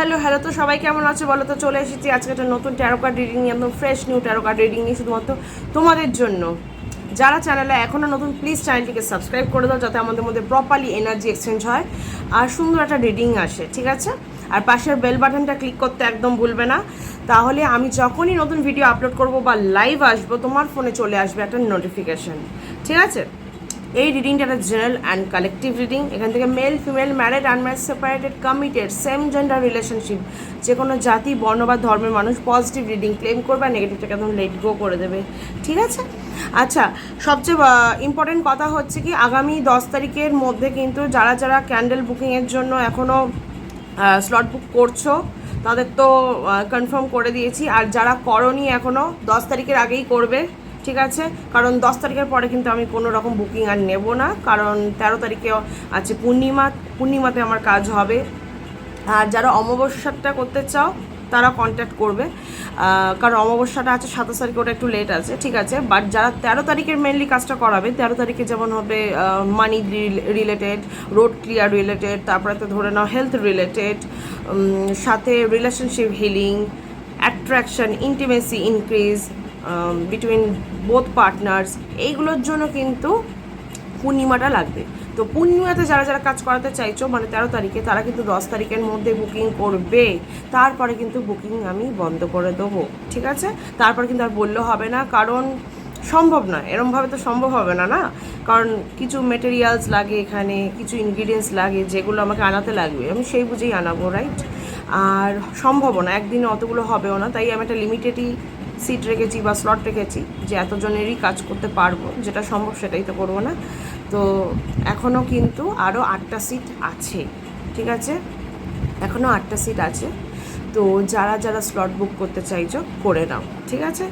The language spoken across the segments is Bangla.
হ্যালো হ্যালো, তো সবাই কেমন আছে? বলো তো, চলে এসেছি আজকে একটা নতুন ট্যারো কার্ড রিডিং নিয়ে, একদম fresh new tarot card reading নিয়ে, শুধুমাত্র তোমাদের জন্য। যারা চ্যানেলে এখনও নতুন প্লিজ চ্যানেলটিকে সাবস্ক্রাইব করে দাও, যাতে আমাদের মধ্যে প্রপারলি এনার্জি এক্সচেঞ্জ হয় আর সুন্দর একটা রিডিং আসে, ঠিক আছে? আর পাশের বেল বাটনটা ক্লিক করতে একদম ভুলবে না। তাহলে আমি যখনই নতুন ভিডিও আপলোড করব বা লাইভ আসব, তোমার ফোনে চলে আসবে একটা নোটিফিকেশন ঠিক আছে? এই রিডিংটা একটা জেনারেল অ্যান্ড কালেকটিভ রিডিং এখান থেকে male female married unmarried separated committed same gender relationship যে কোনো জাতি, বর্ণ বা ধর্মের মানুষ পজিটিভ রিডিং ক্লেম করবে আর নেগেটিভটাকে একদম লেট গো করে দেবে। ঠিক আছে? আচ্ছা সবচেয়ে ইম্পর্টেন্ট কথা হচ্ছে কি, আগামী দশ তারিখের মধ্যে কিন্তু যারা যারা ক্যান্ডেল বুকিংয়ের জন্য এখনও স্লট বুক করছ, তাদের তো কনফার্ম করে দিয়েছি। আর যারা করনি এখনও দশ তারিখের আগেই করবে। ঠিক আছে? কারণ দশ তারিখের পরে কিন্তু আমি কোনো রকম বুকিং আর নেব না। কারণ তেরো তারিখে আছে পূর্ণিমা, পূর্ণিমাতে আমার কাজ হবে। আর যারা অমাবস্যাটা করতে চাও, তারা কন্ট্যাক্ট করবে। কারণ অমাবস্যাটা আছে, সাতাশ তারিখে ওটা একটু লেট আছে, ঠিক আছে? বাট যারা তেরো তারিখের মেনলি কাজটা করাবে, তেরো তারিখে যেমন হবে money related road clear related তারপরে তো ধরে নাও হেলথ রিলেটেড সাথে relationship healing attraction intimacy increase between both partners এইগুলোর জন্য কিন্তু পূর্ণিমাটা লাগবে। তো পূর্ণিমাতে যারা যারা কাজ করাতে চাইছো মানে তেরো তারিখে, তারা কিন্তু দশ তারিখের মধ্যে বুকিং করবে। তারপরে কিন্তু বুকিং আমি বন্ধ করে দেবো, ঠিক আছে? তারপর কিন্তু আর বললে হবে না, কারণ সম্ভব নয়। এরমভাবে তো সম্ভব হবে না না? কারণ কিছু মেটেরিয়ালস লাগে এখানে, কিছু ইনগ্রিডিয়েন্টস লাগে যেগুলো আমাকে আনাতে লাগবে। আমি সেই বুঝেই আনাবো রাইট আর সম্ভবও না, একদিনে অতগুলো হবেও না, তাই আমি একটা লিমিটেডই সিট রেখেছি বা স্লট রেখেছি, যে এতজনেরই কাজ করতে পারব, যেটা সম্ভব সেটাই তো করব না। তো এখনও কিন্তু আরও আটটা সিট আছে, ঠিক আছে? এখনও আটটা সিট আছে। তো যারা যারা স্লট বুক করতে চাইছো, করে নাও, ঠিক আছে?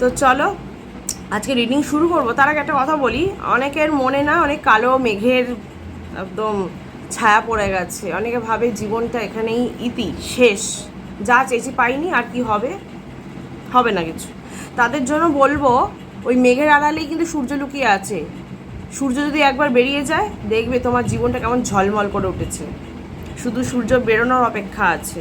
তো চলো, আজকে রিডিং শুরু করব। তার আগে একটা কথা বলি, অনেকের মনে না অনেক কালো মেঘের একদম ছায়া পড়ে গেছে। অনেকে ভাবে জীবনটা এখানেই ইতি, শেষ। যা চেয়েছি পাইনি, আর কি হবে? হবে না কিছু। তাদের জন্য বলব, ওই মেঘের আড়ালেই কিন্তু সূর্য লুকিয়ে আছে। সূর্য যদি একবার বেরিয়ে যায়, দেখবে তোমার জীবনটা কেমন ঝলমল করে উঠেছে। শুধু সূর্য বেরোনোর অপেক্ষা আছে।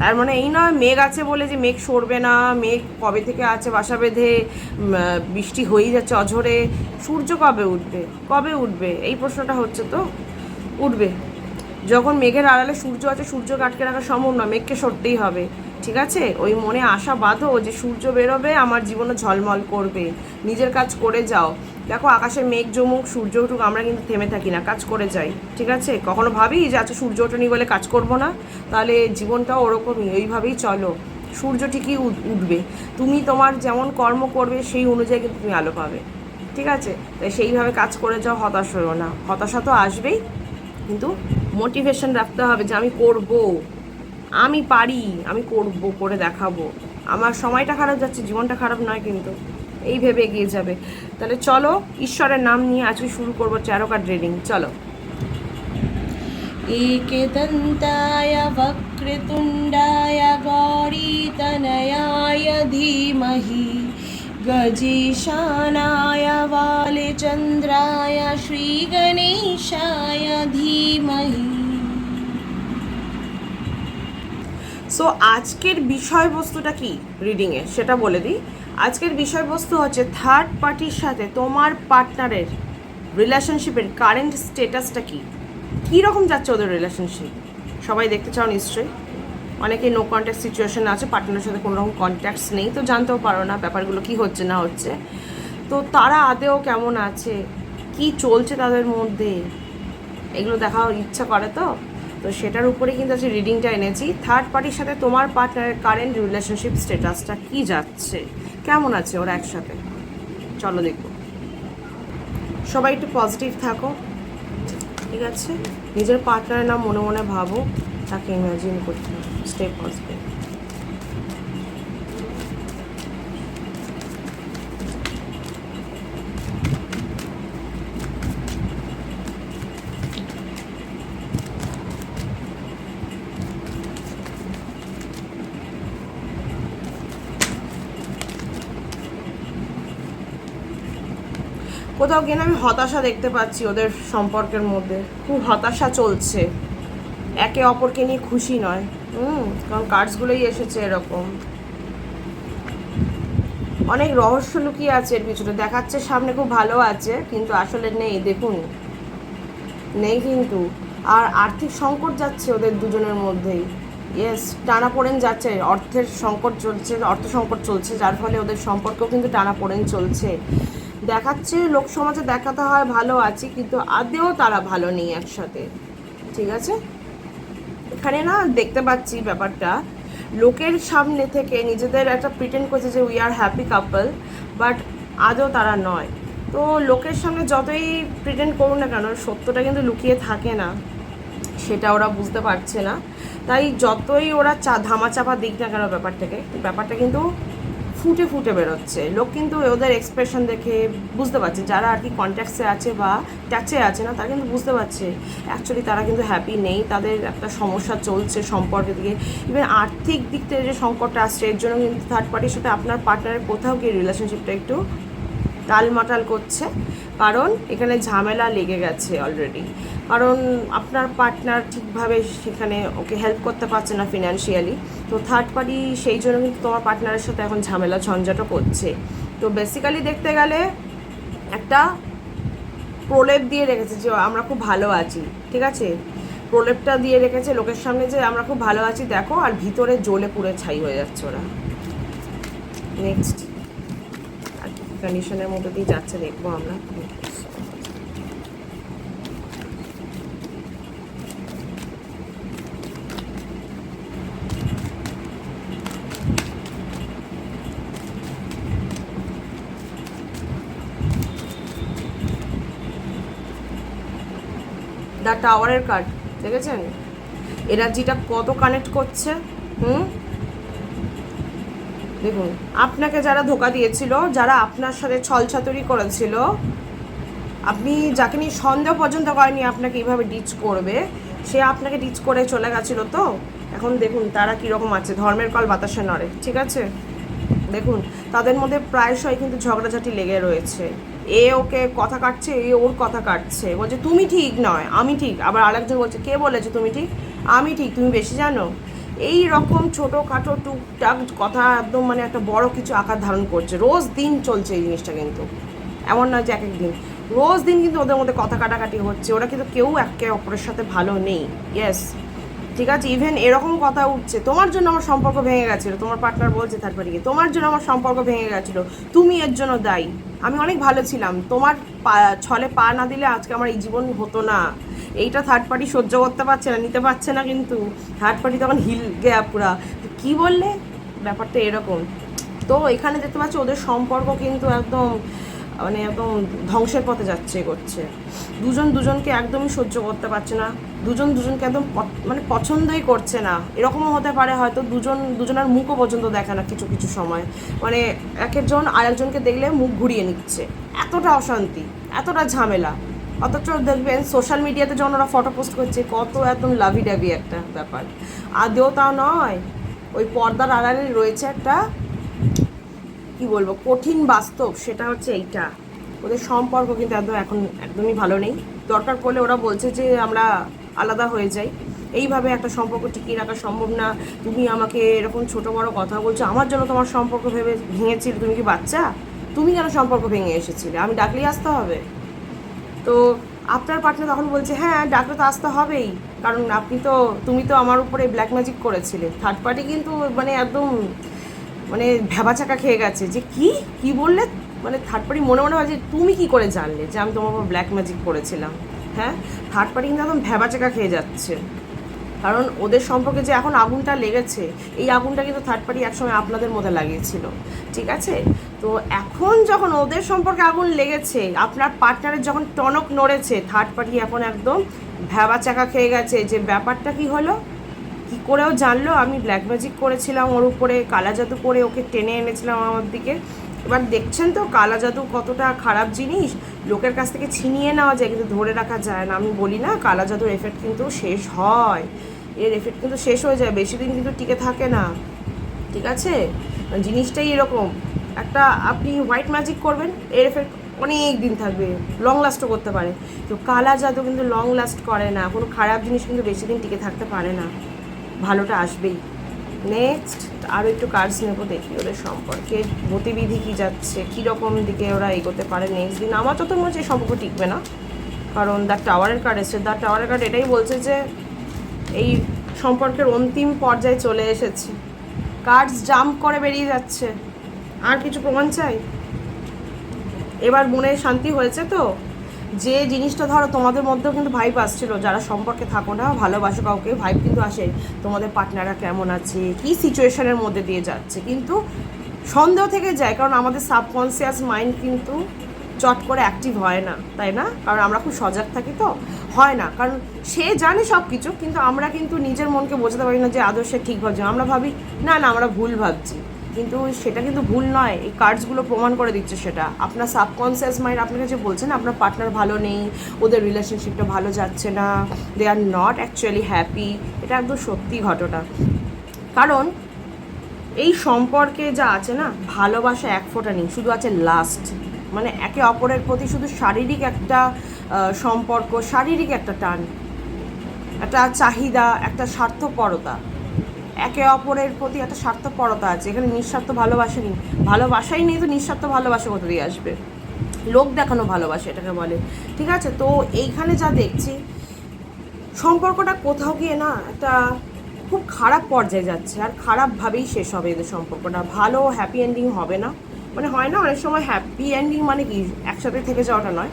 তার মানে এই নয়, মেঘ আছে বলে যে মেঘ সরবে না, মেঘ কবে থেকে আছে বাসা বেঁধে বৃষ্টি হয়েই যাচ্ছে অঝরে। সূর্য কবে উঠবে? কবে উঠবে? এই প্রশ্নটা হচ্ছে তো, উঠবে। যখন মেঘের আড়ালে সূর্য আছে, সূর্যকে আটকে রাখা সম্ভব না মেঘকে সরতেই হবে। ঠিক আছে? ওই মনে আশা বাঁধো যে সূর্য বেরোবে, আমার জীবনে ঝলমল করবে। নিজের কাজ করে যাও। দেখো, আকাশে মেঘ জমুক, সূর্য উঠুক, আমরা কিন্তু থেমে থাকি না, কাজ করে যাই। ঠিক আছে? কখনো ভাবি যে আচ্ছা সূর্য ওঠেনি বলে কাজ করব না? তাহলে জীবনটাও ওরকমই ওইভাবেই চলো। সূর্য ঠিকই উঠবে। তুমি তোমার যেমন কর্ম করবে, সেই অনুযায়ী কিন্তু তুমি আলো পাবে। ঠিক আছে? তাই সেইভাবে কাজ করে যাও, হতাশ হয়েও না। হতাশা তো আসবেই। কিন্তু মোটিভেশন রাখতে হবে যে আমি করব। আমি পারি আমি করব করে দেখাবো আমার সময়টা খারাপ যাচ্ছে জীবনটা খারাপ নয় কিন্তু এই ভেবে এগিয়ে যাবে তাহলে চলো ঈশ্বরের নাম নিয়ে আজকে শুরু করবো চ্যারো কার্ড রিডিং চলো एकदन्ताय वक्रतुण्डाय गौरीतनयाय धीमहि गजेशानाय वालचन्द्राय श्रीगणेशाय धीमहि সো আজকের বিষয়বস্তুটা কি রিডিংয়ে সেটা বলে দিই। আজকের বিষয়বস্তু হচ্ছে থার্ড পার্টির সাথে তোমার পার্টনারের রিলেশনশিপের কারেন্ট স্টেটাসটা কি? কী রকম যাচ্ছে ওদের রিলেশনশিপ সবাই দেখতে চাও নিশ্চয়ই। অনেকে নো কন্ট্যাক্ট সিচুয়েশন আছে পার্টনারের সাথে কোনো রকম কন্ট্যাক্টস নেই, তো জানতেও পারো না ব্যাপারগুলো কি হচ্ছে, না হচ্ছে। তো তারা আদেও কেমন আছে? কি চলছে তাদের মধ্যে? এগুলো দেখা ইচ্ছা করে তো? তো সেটার উপরে কিন্তু আজকে রিডিংটা এনেছি। থার্ড পার্টির সাথে তোমার পার্টনারের কারেন্ট রিলেশনশিপ স্ট্যাটাসটা কি যাচ্ছে? কেমন আছে ওরা একসাথে? চলো দেখো সবাই একটু পজিটিভ থাকো। ঠিক আছে? নিজের পার্টনারের নাম মনে মনে ভাবো। তাকে ইমাজিন করতে হবে। স্টে পজিটিভ কোথাও গিয়ে আমি হতাশা দেখতে পাচ্ছি ওদের সম্পর্কের মধ্যে। খুব হতাশা চলছে। একে অপরকে নিয়ে খুশি নয়। হুম, কারণ কার্ডসগুলোই এসেছে এরকম। অনেক রহস্য লুকিয়ে আছে এর পিছনে। দেখাচ্ছে সামনে খুব ভালো আছে, কিন্তু আসলে নেই, দেখুন। নেই কিন্তু। আর আর্থিক সংকট যাচ্ছে ওদের দুজনের মধ্যেই। ইয়েস টানা পড়েন যাচ্ছে। অর্থের সংকট চলছে, অর্থ সংকট চলছে, যার ফলে ওদের সম্পর্কও কিন্তু টানা পড়েন চলছে। দেখাচ্ছে, লোক সমাজে দেখাতে হয়, ভালো আছি, কিন্তু আদেও তারা ভালো নেই একসাথে। ঠিক আছে? এখানে না দেখতে পাচ্ছি ব্যাপারটা। লোকের সামনে থেকে নিজেদের একটা প্রিটেন্ড করছে যে we are happy couple but আদৌ তারা নয়। তো লোকের সামনে যতই প্রিটেন্ড করুন না কেন, সত্যটা কিন্তু লুকিয়ে থাকে না। সেটা ওরা বুঝতে পারছে না। তাই যতই ওরা চা ধামাচাপা দিক না কেন ব্যাপারটাকে, ব্যাপারটা কিন্তু ফুটে ফুটে বেরোচ্ছে। লোক কিন্তু ওদের এক্সপ্রেশন দেখে বুঝতে পারছে। যারা আর কি কন্ট্যাক্টসে আছে বা ট্যাচে আছে না, তারা কিন্তু বুঝতে পারছে। অ্যাকচুয়ালি তারা কিন্তু হ্যাপি নেই। তাদের একটা সমস্যা চলছে সম্পর্কের দিকে। ইভেন আর্থিক দিক থেকে যে সংকটটা আসছে, এর জন্য কিন্তু থার্ড পার্টির সাথে আপনার পার্টনারের কোথাও গিয়ে রিলেশনশিপটা একটু টালমাটাল করছে। কারণ এখানে ঝামেলা লেগে গেছে অলরেডি কারণ আপনার পার্টনার ঠিকভাবে সেখানে ওকে হেল্প করতে পারছে না ফিনান্সিয়ালি তো থার্ড পার্টি সেই জন্য কিন্তু তোমার পার্টনারের সাথে এখন ঝামেলা, ঝঞ্ঝাটও করছে। তো বেসিক্যালি দেখতে গেলে একটা প্রলেপ দিয়ে রেখেছে যে আমরা খুব ভালো আছি, ঠিক আছে? প্রলেপটা দিয়ে রেখেছে লোকের সামনে যে আমরা খুব ভালো আছি, দেখো, আর ভিতরে জ্বলে পুড়ে ছাই হয়ে যাচ্ছে ওরা। নেক্সট আর কি কন্ডিশনের মধ্যে দিয়ে যাচ্ছে, দেখব আমরা দ্য টাওয়ারের কার্ড, দেখেছেন? এনার্জিটা কত কানেক্ট করছে, হুম? দেখুন, আপনাকে যারা ধোকা দিয়েছিল, যারা আপনার সাথে ছলছাতুরি করেছিল, আপনি যাকে নিয়ে সন্দেহ পর্যন্ত করেনি আপনাকে এইভাবে ডিচ করবে, সে আপনাকে ডিচ করে চলে গেছিল তো? এখন দেখুন, তারা কীরকম আছে, ধর্মের কল বাতাসে নড়ে, ঠিক আছে? দেখুন, তাদের মধ্যে প্রায়শই কিন্তু ঝগড়াঝাটি লেগে রয়েছে। এ ওকে কথা কাটছে, এ ওর কথা কাটছে। বলছে, তুমি ঠিক নয়, আমি ঠিক। আবার আরেকজন বলছে, কে বলেছে তুমি ঠিক? আমি ঠিক, তুমি বেশি জানো। এই রকম ছোটোখাটো টুকটাক কথা একদম মানে একটা বড় কিছু আকার ধারণ করছে। রোজ দিন চলছে এই জিনিসটা কিন্তু। এমন নয় যে এক এক দিন। রোজ দিন কিন্তু ওদের মধ্যে কথা কাটাকাটি হচ্ছে। ওরা কিন্তু কেউ একে অপরের সাথে ভালো নেই। ইয়েস ঠিক আছে? ইভেন এরকম কথা উঠছে, তোমার জন্য আমার সম্পর্ক ভেঙে গেছিল। তোমার পার্টনার বলছে তারপরে গিয়ে, তোমার জন্য আমার সম্পর্ক ভেঙে গেছিল। তুমি এর জন্য দায়ী। আমি অনেক ভালো ছিলাম। তোমার ছলে পা না দিলে আজকে আমার এই জীবন হতো না। এইটা থার্ড পার্টি সহ্য করতে পারছে না, নিতে পারছে না কিন্তু থার্ড পার্টি তখন হিল গেয়া পুরা। কী বললে? ব্যাপারটা এরকম। তো এখানে দেখতে পাচ্ছি, ওদের সম্পর্ক কিন্তু একদম মানে একদম ধ্বংসের পথে যাচ্ছে করছে। দুজন দুজনকে একদমই সহ্য করতে পারছে না। দুজন দুজনকে একদম মানে পছন্দই করছে না। এরকমও হতে পারে হয়তো দুজন দুজনের মুখও পর্যন্ত দেখে না কিছু কিছু সময়। মানে এক একজন আরেকজনকে দেখলে মুখ ঘুরিয়ে নিচ্ছে। এতটা অশান্তি, এতটা ঝামেলা। অথচ দেখবেন সোশ্যাল মিডিয়াতে যখন ওরা ফটো পোস্ট করছে, কত একদম লাভি ডাভি একটা ব্যাপার। আদেও তা নয়, ওই পর্দার আড়ালে রয়েছে একটা কি বলব, কঠিন বাস্তব, সেটা হচ্ছে এইটা। ওদের সম্পর্ক কিন্তু একদম এখন একদমই ভালো নেই। দরকার পড়লে ওরা বলছে যে আমরা আলাদা হয়ে যাই। এইভাবে একটা সম্পর্ক টিকিয়ে রাখা সম্ভব না। তুমি আমাকে এরকম ছোট বড় কথা বলছো, আমার জন্য তোমার সম্পর্ক ভেবে ভেঙেছিলে। তুমি কি বাচ্চা? তুমি কেন সম্পর্ক ভেঙে এসেছিলে? আমি ডাকলেই আসতে হবে। তো আপনার পার্টনার তখন বলছে হ্যাঁ ডাকলে তো আসতে হবেই। কারণ আপনি তো, তুমি তো আমার উপরে ব্ল্যাক ম্যাজিক করেছিলে। থার্ড পার্টি কিন্তু মানে একদম মানে ভেবাচাকা খেয়ে গেছে যে কি? কি বললে? মানে থার্ড পার্টি মনে মনে হয় যে তুমি কি করে জানলে যে আমি তোমার ব্ল্যাক ম্যাজিক করেছিলাম? হ্যাঁ? থার্ড পার্টি কিন্তু একদম ভেবাচাকা খেয়ে যাচ্ছে। কারণ ওদের সম্পর্কে যে এখন আগুনটা লেগেছে, এই আগুনটা কিন্তু থার্ড পার্টি একসময় আপনাদের মধ্যে লাগিয়েছিল। ঠিক আছে? তো এখন যখন ওদের সম্পর্কে আগুন লেগেছে, আপনার পার্টনারের যখন টনক নড়েছে থার্ড পার্টি এখন একদম ভেবা চাকা খেয়ে গেছে যে ব্যাপারটা কি হলো? কি করেও জানলো, আমি ব্ল্যাক ম্যাজিক করেছিলাম ওর উপরে, কালা জাদু করে ওকে টেনে এনেছিলাম আমার দিকে। এবার দেখছেন তো কালা জাদু কতটা খারাপ জিনিস, লোকের কাছ থেকে ছিনিয়ে নেওয়া যায়, কিন্তু ধরে রাখা যায় না। আমি বলি না, কালা জাদুর এফেক্ট কিন্তু শেষ হয়। এর এফেক্ট কিন্তু শেষ হয়ে যায়, বেশি দিন কিন্তু টিকে থাকে না। ঠিক আছে? জিনিসটাই এরকম। একটা আপনি হোয়াইট ম্যাজিক করবেন, এর এফেক্ট অনেক দিন থাকবে লং লাস্টও করতে পারে। তো কালা জাদু কিন্তু লং লাস্ট করে না, কোনো খারাপ জিনিস কিন্তু বেশি দিন টিকে থাকতে পারে না। ভালোটা আসবেই। নেক্সট আরও একটু কার্ডস নেব, দেখি ওদের সম্পর্কে। গতিবিধি কী যাচ্ছে, কীরকম দিকে ওরা এগোতে পারে নেক্সট দিন? আমার তো তো মনে হচ্ছে সম্পর্ক টিকবে না। কারণ দ্য টাওয়ারের কার্ড এসছে দ্য টাওয়ারের কার্ড এটাই বলছে যে এই সম্পর্কের অন্তিম পর্যায়ে চলে এসেছে। কার্ডস জাম্প করে বেরিয়ে যাচ্ছে। আর কিছু প্রমাণ চাই? এবার মনে শান্তি হয়েছে তো? যে জিনিসটা ধরো তোমাদের মধ্যেও কিন্তু ভাইব আসছিল, যারা সম্পর্কে থাকো না, ভালোবাসো কাউকে ভাইব কিন্তু আসে, তোমাদের পার্টনাররা কেমন আছে, কী সিচুয়েশনের মধ্যে দিয়ে যাচ্ছে, কিন্তু সন্দেহ থেকে যায়, কারণ আমাদের সাবকনসিয়াস মাইন্ড কিন্তু চট করে অ্যাক্টিভ হয় না, তাই না? কারণ আমরা খুব সজাগ থাকি তো, হয় না। কারণ সে জানে সব কিছু কিন্তু আমরা কিন্তু নিজের মনকে বোঝাতে পারি না যে আদর্শে ঠিক ভাবছে। আমরা ভাবি, না না, আমরা ভুল ভাবছি। কিন্তু সেটা কিন্তু ভুল নয়। এই কার্ডসগুলো প্রমাণ করে দিচ্ছে সেটা। আপনার সাবকনসিয়াস মাইন্ড আপনাকে যে বলছেন, আপনার পার্টনার ভালো নেই, ওদের রিলেশনশিপটা ভালো যাচ্ছে না they are not actually happy এটা একদম সত্যি ঘটনা। কারণ এই সম্পর্কে যা আছে না, ভালোবাসা এক ফোঁটা নেই, শুধু আছে লাস্ট মানে একে অপরের প্রতি শুধু শারীরিক একটা সম্পর্ক, শারীরিক একটা টান, একটা চাহিদা, একটা স্বার্থপরতা। একে অপরের প্রতি একটা স্বার্থপরতা আছে, এখানে নিঃস্বার্থ ভালোবাসা নেই। ভালোবাসাই নেই, তো নিঃস্বার্থ ভালোবাসা কোথা দিয়ে আসবে? লোক দেখানো ভালোবাসা এটাকে বলে। ঠিক আছে? তো এইখানে যা দেখছি, সম্পর্কটা কোথাও গিয়ে না একটা খুব খারাপ পর্যায়ে যাচ্ছে, আর খারাপভাবেই শেষ হবে এদের সম্পর্কটা। ভালো হ্যাপি এন্ডিং হবে না। মানে হয় না, অনেক সময় হ্যাপি এন্ডিং মানে কি? একসাথে থেকে যাওয়াটা নয়।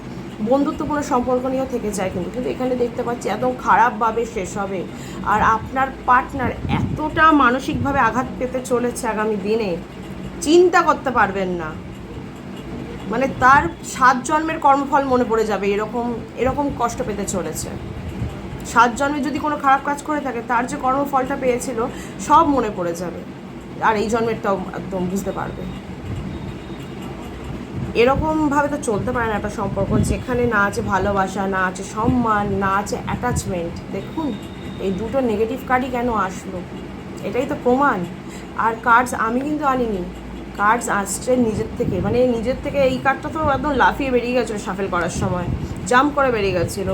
বন্ধুত্বপূর্ণ সম্পর্ক নিয়েও থেকে যায় কিন্তু কিন্তু এখানে দেখতে পাচ্ছি একদম খারাপভাবে শেষ হবে। আর আপনার পার্টনার এতটা মানসিকভাবে আঘাত পেতে চলেছে আগামী দিনে, চিন্তা করতে পারবেন না। মানে তার সাত জন্মের কর্মফল মনে পড়ে যাবে, এরকম এরকম কষ্ট পেতে চলেছে। সাত জন্মে যদি কোনো খারাপ কাজ করে থাকে, তার যে কর্মফলটা পেয়েছিল, সব মনে পড়ে যাবে। আর এই জন্মেরটাও একদম বুঝতে পারবে। এরকমভাবে তো চলতে পারে না একটা সম্পর্ক, যেখানে না আছে ভালোবাসা, না আছে সম্মান, না আছে অ্যাটাচমেন্ট দেখুন, এই দুটো নেগেটিভ কার্ডই কেন আসলো? এটাই তো প্রমাণ। আর কার্ডস আমি কিন্তু আনিনি। কার্ডস আসছে নিজের থেকে। মানে নিজের থেকে এই কার্ডটা তো একদম লাফিয়ে বেরিয়ে গেছিল শাফেল করার সময়। জাম্প করে বেরিয়ে গেছিল।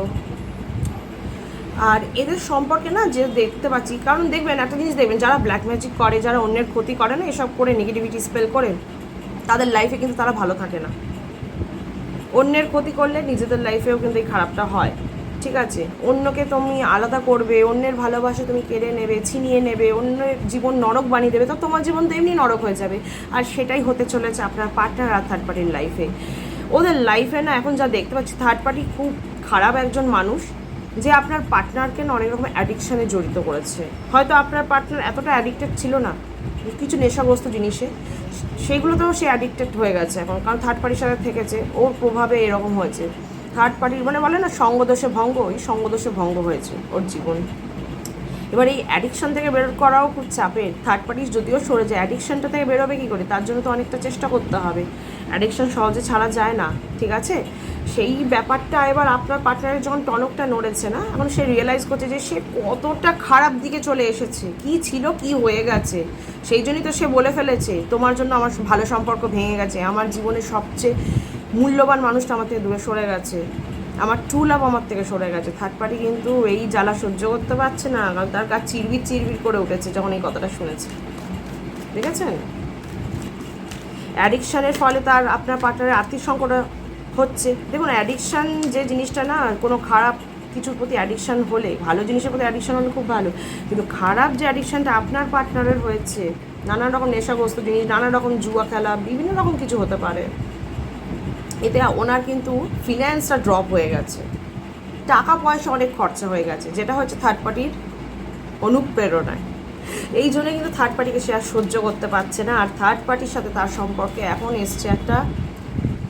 আর এদের সম্পর্কে না যে দেখতে পাচ্ছি, কারণ দেখবেন একটা জিনিস দেখবেন, যারা ব্ল্যাক ম্যাজিক করে, যারা অন্যের ক্ষতি করে না, এসব করে নেগেটিভিটি স্পেল করে তাদের লাইফে কিন্তু তারা ভালো থাকে না। অন্যের ক্ষতি করলে নিজেদের লাইফেও কিন্তু এই খারাপটা হয়। ঠিক আছে? অন্যকে তুমি আলাদা করবে, অন্যের ভালোবাসা তুমি কেড়ে নেবে, ছিনিয়ে নেবে, অন্যের জীবন নরক বানিয়ে দেবে, তো তোমার জীবন তো এমনি নরক হয়ে যাবে। আর সেটাই হতে চলেছে আপনার পার্টনার আর থার্ড পার্টির লাইফে ওদের লাইফে না এখন যা দেখতে পাচ্ছি থার্ড পার্টি খুব খারাপ একজন মানুষ, যে আপনার পার্টনারকে অনেক রকম অ্যাডিকশানে জড়িত করেছে। হয়তো আপনার পার্টনার এতটা অ্যাডিক্টেড ছিল না কিছু নেশাগ্রস্ত জিনিসে, সেগুলোতেও সে অ্যাডিক্টেড হয়ে গেছে এখন। কারণ থার্ড পার্টির সাথে থেকেছে, ওর প্রভাবে এরকম হয়েছে। থার্ড পার্টির মানে বলে না, সঙ্গদোষে ভঙ্গ, ওই সঙ্গদোষে ভঙ্গ হয়েছে ওর জীবন। এবার এই অ্যাডিকশন থেকে বের করাও খুব চাপের। থার্ড পার্টি যদিও সরে যায় অ্যাডিকশনটা থেকে বেরোবে কী করে? তার জন্য তো অনেকটা চেষ্টা করতে হবে। অ্যাডিকশন সহজে ছাড়া যায় না, ঠিক আছে? সেই ব্যাপারটা এবার আপনার পার্টনারের যখন টনকটা নড়েছে না, এখন সে রিয়েলাইজ করছে যে সে কতটা খারাপ দিকে চলে এসেছে, কি ছিল, কি হয়ে গেছে? সেই জন্যই তো সে বলে ফেলেছে, তোমার জন্য আমার ভালো সম্পর্ক ভেঙে গেছে, আমার জীবনের সবচেয়ে মূল্যবান মানুষটা আমার থেকে দূরে সরে গেছে। আমার ট্রু লাভ আমার থেকে সরে গেছে। থার্ড পার্টি কিন্তু এই জ্বালা সহ্য করতে পারছে না। কারণ তার কাছে চিরবির চিরবির করে উঠেছে যখন এই কথাটা শুনেছে। দেখেছেন? অ্যাডিকশানের ফলে তার আপনার পার্টনারের আর্থিক সংকট হচ্ছে। দেখুন অ্যাডিকশান যে জিনিসটা না, কোনো খারাপ কিছুর প্রতি অ্যাডিকশান হলে, ভালো জিনিসের প্রতি অ্যাডিকশান হলে খুব ভালো। কিন্তু খারাপ যে অ্যাডিকশানটা আপনার পার্টনারের হয়েছে, নানান রকম নেশাগ্রস্ত জিনিস নানা রকম জুয়া খেলা, বিভিন্ন রকম কিছু হতে পারে। এতে ওনার কিন্তু ফিনান্সটা ড্রপ হয়ে গেছে। টাকা পয়সা অনেক খরচা হয়ে গেছে, যেটা হচ্ছে থার্ড পার্টির অনুপ্রেরণায়। এই জন্য কিন্তু থার্ড পার্টিকে সে আর সহ্য করতে পারছে না, আর থার্ড পার্টির সাথে তার সম্পর্কে এখন এসছে একটা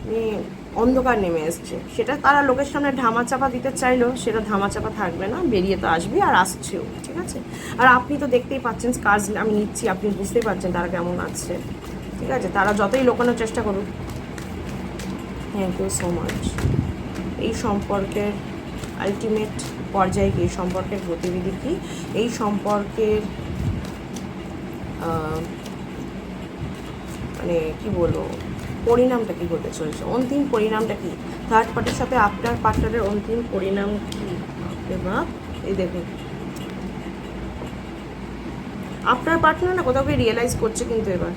মানে অন্ধকার নেমে এসছে। সেটা তারা লোকের সামনে ধামাচাপা দিতে চাইলেও সেটা ধামাচাপা থাকবে না, বেরিয়ে তো আসবে আর আসছেও, ঠিক আছে? আর আপনি তো দেখতেই পাচ্ছেন কাজ আমি নিচ্ছি, আপনি বুঝতেই পারছেন তারা কেমন আছে, ঠিক আছে? তারা যতই লোকানোর চেষ্টা করুক থ্যাংক ইউ সো মাচ এই সম্পর্কের আলটিমেট পর্যায়ে কী? সম্পর্কের গতিবিধি কি? এই সম্পর্কের মানে কি বলব? পরিণামটা কী হতে চলেছে? অন্তিম পরিণামটা কি? থার্ড পার্টির সাথে আপনার পার্টনারের অন্তিম পরিণাম কি? বা এই দেখুন। আপনার পার্টনার না কোথাও রিয়েলাইজ করছে কিন্তু এবার।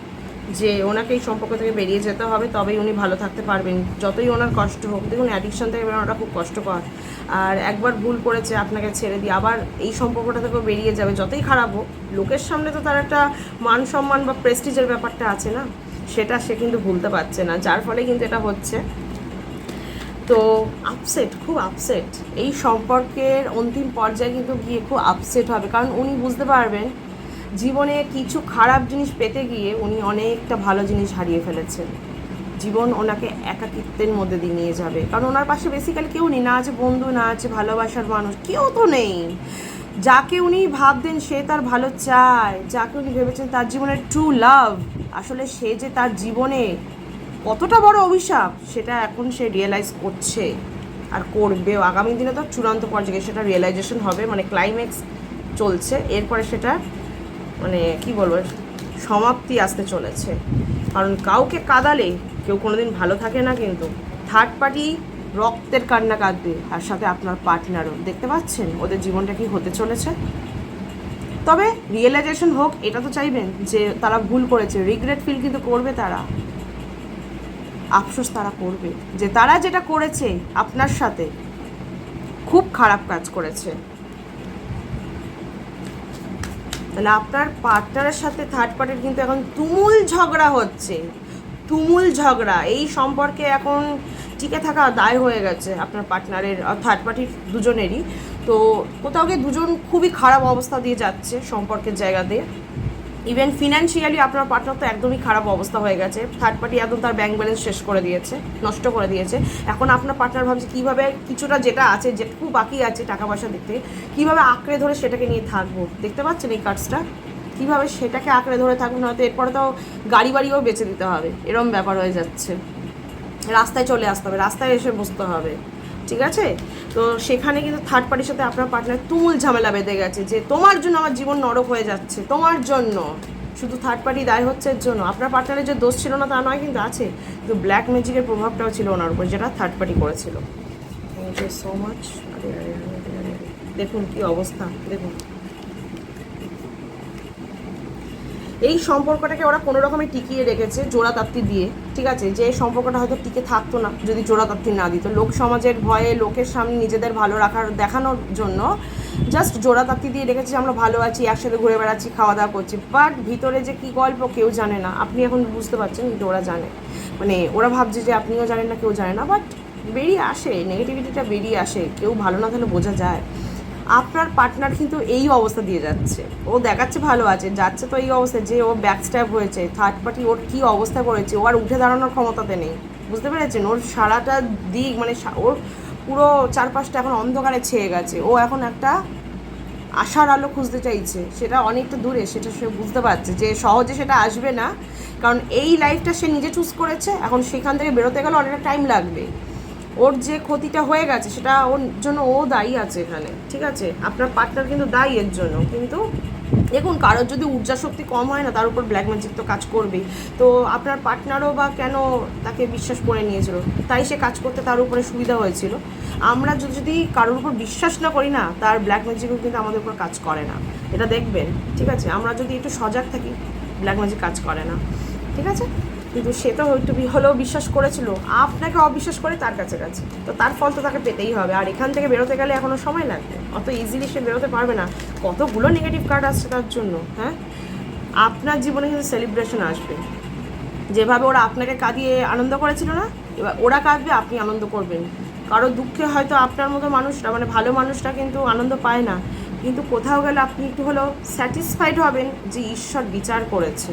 যে ওনাকে এই সম্পর্ক থেকে বেরিয়ে যেতে হবে, তবেই উনি ভালো থাকতে পারবেন। যতই ওনার কষ্ট হোক, দেখুন অ্যাডিকশন থেকে বেরোনোটা খুব কষ্টকর। আর একবার ভুল করেছে, আপনাকে ছেড়ে দিয়ে আবার এই সম্পর্কটা থেকেও বেরিয়ে যাবে। যতই খারাপ হোক, লোকের সামনে তো তার একটা মান সম্মান বা প্রেস্টিজের ব্যাপারটা আছে না? সেটা সে কিন্তু ভুলতে পারছে না। যার ফলে কিন্তু এটা হচ্ছে। তো আপসেট খুব আপসেট এই সম্পর্কের অন্তিম পর্যায়ে কিন্তু গিয়ে খুব আপসেট হবে। কারণ উনি বুঝতে পারবেন জীবনে কিছু খারাপ জিনিস পেতে গিয়ে উনি অনেকটা ভালো জিনিস হারিয়ে ফেলেছেন। জীবন ওনাকে একাকিত্বের মধ্যে দিয়ে নিয়ে যাবে। কারণ ওনার পাশে বেসিক্যালি কেউ নেই, না আছে বন্ধু, না আছে ভালোবাসার মানুষ, কেউ তো নেই। যাকে উনি ভাবতেন সে তার ভালো চায়, যাকে উনি ভেবেছেন তার জীবনের ট্রু লাভ আসলে সে যে তার জীবনে কতটা বড় অভিশাপ, সেটা এখন সে রিয়েলাইজ করছে আর করবেও। আগামী দিনে তো চূড়ান্ত পর্যায়ে সেটা রিয়েলাইজেশন হবে মানে ক্লাইম্যাক্স চলছে। এরপরে সেটা মানে কি বলব, সমাপ্তি আসতে চলেছে। কারণ কাউকে কাদালে কেউ কোনোদিন ভালো থাকে না কিন্তু থার্ড পার্টি রক্তের কান্না কাঁদবে আর সাথে আপনার পার্টনারও দেখতে পাচ্ছেন ওদের জীবনটা কি হতে চলেছে? তবে রিয়েলাইজেশন হোক, এটা তো চাইবেন যে তারা ভুল করেছে রিগ্রেট ফিল কিন্তু করবে তারা। আফসোস তারা করবে যে তারা যেটা করেছে আপনার সাথে খুব খারাপ কাজ করেছে। তাহলে আপনার পার্টনারের সাথে থার্ড পার্টির কিন্তু এখন তুমুল ঝগড়া হচ্ছে। তুমুল ঝগড়া। এই সম্পর্কে এখন টিকে থাকা দায় হয়ে গেছে আপনার পার্টনারের থার্ড পার্টির দুজনেরই। তো কোথাও গিয়ে দুজন খুবই খারাপ অবস্থা দিয়ে যাচ্ছে সম্পর্কের জায়গা দিয়ে। ইভেন ফিনান্সিয়ালি আপনার পার্টনার তো একদমই খারাপ অবস্থা হয়ে গেছে। থার্ড পার্টি একদম তার ব্যাংক ব্যালেন্স শেষ করে দিয়েছে, নষ্ট করে দিয়েছে। এখন আপনার পার্টনার ভাবছে কীভাবে কিছুটা যেটা আছে, যেটুকু বাকি আছে টাকা পয়সা দিতে কীভাবে আঁকড়ে ধরে সেটাকে নিয়ে থাকব? দেখতে পাচ্ছেন এই কার্ডসটা কীভাবে সেটাকে আঁকড়ে ধরে থাকব নয়তো এরপরে তো গাড়ি বাড়িও বেঁচে দিতে হবে। এরম ব্যাপার হয়ে যাচ্ছে। রাস্তায় চলে আসতে হবে, রাস্তায় এসে বসতে হবে। ঠিক আছে? তো সেখানে কিন্তু থার্ড পার্টির সাথে আপনার পার্টনার তুমুল ঝামেলা বেঁধে গেছে যে তোমার জন্য আমার জীবন নরক হয়ে যাচ্ছে তোমার জন্য। শুধু থার্ড পার্টি দায় হচ্ছে এর জন্য। আপনার পার্টনারের যে দোষ ছিল না তা নয় কিন্তু আছে। কিন্তু ব্ল্যাক ম্যাজিকের প্রভাবটাও ছিল ওনার উপর যেটা থার্ড পার্টি করেছিল। থ্যাংক ইউ সো মাচ দেখুন কি অবস্থা দেখুন। এই সম্পর্কটাকে ওরা কোনো রকমে টিকিয়ে রেখেছে জোড়াতাপ্তি দিয়ে, ঠিক আছে? যে সম্পর্কটা হয়তো টিকে থাকতো না যদি জোড়াতাপ্তি না দিত। লোক সমাজের ভয়ে, লোকের সামনে নিজেদের ভালো রাখার, দেখানোর জন্য জাস্ট জোড়াতাপ্তি দিয়ে রেখেছে আমরা ভালো আছি, একসাথে ঘুরে বেড়াচ্ছি খাওয়া দাওয়া করছি। বাট ভিতরে যে কী গল্প কেউ জানে না। আপনি এখন বুঝতে পারছেন কিন্তু ওরা জানে। মানে ওরা ভাবছে যে আপনিও জানেন না, কেউ জানে না। বাট বেরিয়ে আসে নেগেটিভিটিটা বেরিয়ে আসে। কেউ ভালো না তাহলে বোঝা যায়। আপনার পার্টনার কিন্তু এই অবস্থা দিয়ে যাচ্ছে। ও দেখাচ্ছে ভালো আছে, যাচ্ছে তো এই অবস্থায় যে ও ব্যাক স্ট্যাপ হয়েছে থার্ড পার্টি ওর কী অবস্থা করেছে, ও আর উঠে দাঁড়ানোর ক্ষমতাতে নেই। বুঝতে পেরেছেন? ওর সারাটা দিক মানে ওর পুরো চারপাশটা এখন অন্ধকারে ছেয়ে গেছে। ও এখন একটা আশার আলো খুঁজতে চাইছে। সেটা অনেকটা দূরে, সেটা সে বুঝতে পারছে যে সহজে সেটা আসবে না। কারণ এই লাইফটা সে নিজে চুজ করেছে, এখন সেখান থেকে বেরোতে গেলে অনেকটা টাইম লাগবে। ওর যে ক্ষতিটা হয়ে গেছে, সেটা ওর জন্য ও দায়ী আছে এখানে, ঠিক আছে? আপনার পার্টনার কিন্তু দায়ী এর জন্য, কিন্তু দেখুন, কারোর যদি ঊর্জা শক্তি কম হয় না, তার উপর ব্ল্যাক ম্যাজিক তো কাজ করবেই। তো আপনার পার্টনারও বা কেন তাকে বিশ্বাস করে নিয়েছিল? তাই সে কাজ করতে তার উপরে সুবিধা হয়েছিল। আমরা যদি যদি কারোর উপর বিশ্বাস না করি না, তার ব্ল্যাক ম্যাজিকও কিন্তু আমাদের উপর কাজ করে না। এটা দেখবেন, ঠিক আছে? আমরা যদি একটু সজাগ থাকি ব্ল্যাক ম্যাজিক কাজ করে না, ঠিক আছে? কিন্তু সে তো একটু হলেও বিশ্বাস করেছিল। আপনাকে অবিশ্বাস করে তার কাছে গেছে। তো তার ফল তো তাকে পেতেই হবে। আর এখান থেকে বেরোতে গেলে এখনও সময় লাগবে। অত ইজিলি সে বেরোতে পারবে না। কতগুলো নেগেটিভ কার্ড আসছে তার জন্য হ্যাঁ? আপনার জীবনে কিন্তু সেলিব্রেশন আসবে। যেভাবে ওরা আপনাকে কাঁদিয়ে আনন্দ করেছিল না, এবার ওরা কাঁদবে, আপনি আনন্দ করবেন। কারও দুঃখে হয়তো আপনার মতো মানুষরা মানে ভালো মানুষরা কিন্তু আনন্দ পায় না। কিন্তু কোথাও গেলে আপনি একটু হলেও স্যাটিসফাইড হবেন যে ঈশ্বর বিচার করেছে।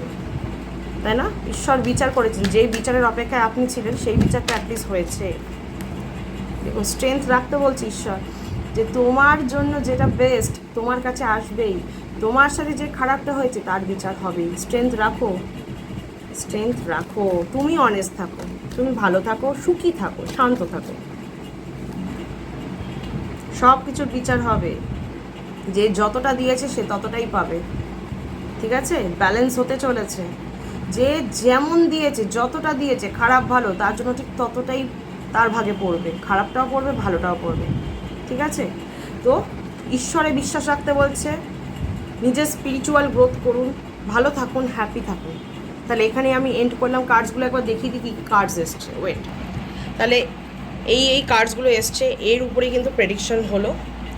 তাই না? ঈশ্বর বিচার করেছেন। যেই বিচারের অপেক্ষায় আপনি ছিলেন, সেই বিচারটা অ্যাটলিস্ট হয়েছে। দেখুন স্ট্রেংথ রাখতে বলছি ঈশ্বর, যে তোমার জন্য যেটা বেস্ট তোমার কাছে আসবেই। তোমার সাথে যে খারাপটা হয়েছে, তার বিচার হবেই। স্ট্রেংথ রাখো। স্ট্রেংথ রাখো। তুমি অনেস্ট থাকো। তুমি ভালো থাকো, সুখী থাকো, শান্ত থাকো। সব কিছুর বিচার হবে। যে যতটা দিয়েছে, সে ততটাই পাবে। ঠিক আছে? ব্যালেন্স হতে চলেছে। যে যেমন দিয়েছে, যতটা দিয়েছে, খারাপ ভালো, তার জন্য ঠিক ততটাই তার ভাগে পড়বে। খারাপটাও পড়বে, ভালোটাও পড়বে। ঠিক আছে? তো ঈশ্বরে বিশ্বাস রাখতে বলছে, নিজের স্পিরিচুয়াল গ্রোথ করুন, ভালো থাকুন হ্যাপি থাকুন। তাহলে এখানে আমি এন্ড করলাম কার্ডসগুলো একবার দেখিয়ে দিই কী কার্ডস এসছে। ওয়েট তাহলে এই এই কার্ডসগুলো এসছে, এর উপরেই কিন্তু প্রেডিকশন হলো।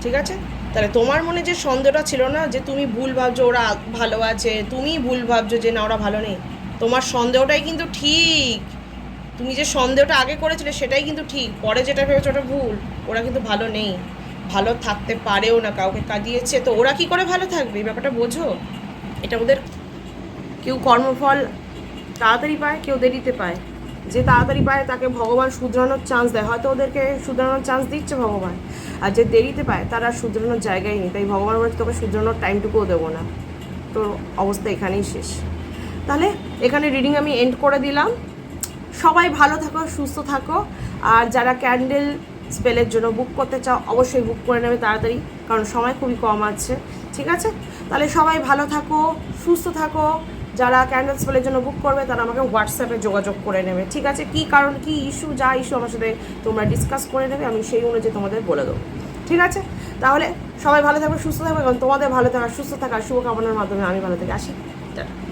ঠিক আছে? তাহলে তোমার মনে যে সন্দেহটা ছিল না, যে তুমি ভুল ভাবছ, ওরা ভালো আছে তুমি ভুল ভাবছ যে না, ওরা ভালো নেই। তোমার সন্দেহটাই কিন্তু ঠিক। তুমি যে সন্দেহটা আগে করেছিলে সেটাই কিন্তু ঠিক। পরে যেটা ভেবেছো ওটা ভুল। ওরা কিন্তু ভালো নেই। ভালো থাকতে পারেও না, কাউকে কাঁদিয়েছে। তো ওরা কি করে ভালো থাকবে? এই ব্যাপারটা বোঝো। এটা ওদের কেউ কর্মফল তাড়াতাড়ি পায়, কেউ দেরিতে পায়। যে তাড়াতাড়ি পায়, তাকে ভগবান শুধরানোর চান্স দেয়। হয়তো ওদেরকে শুধরানোর চান্স দিচ্ছে ভগবান। আর যে দেরিতে পায়, তারা শুধরানোর জায়গায় নেই। তাই ভগবান বলছে তোকে শুধরানোর টাইমটুকুও দেবো না। তোর অবস্থা এখানেই শেষ। তাহলে এখানে রিডিং আমি এন্ড করে দিলাম। সবাই ভালো থাকো, সুস্থ থাকো। আর যারা ক্যান্ডেল স্পেলের জন্য বুক করতে চাও, অবশ্যই বুক করে নেবে তাড়াতাড়ি, কারণ সময় খুবই কম আছে। ঠিক আছে? তাহলে সবাই ভালো থাকো, সুস্থ থাকো। যারা ক্যান্ডেল স্পেলের জন্য বুক করবে, তারা আমাকে হোয়াটসঅ্যাপে যোগাযোগ করে নেবে। ঠিক আছে? কি কারণ, কি ইস্যু যা ইস্যু আমার সাথে তোমরা ডিসকাস করে নেবে, আমি সেই অনুযায়ী তোমাদের বলে দেবো। ঠিক আছে? তাহলে সবাই ভালো থাকবে সুস্থ থাকবে কারণ তোমাদের ভালো থাকা, সুস্থ থাকা, শুভকামনার মাধ্যমে আমি ভালো থেকে। আসি। টাটা।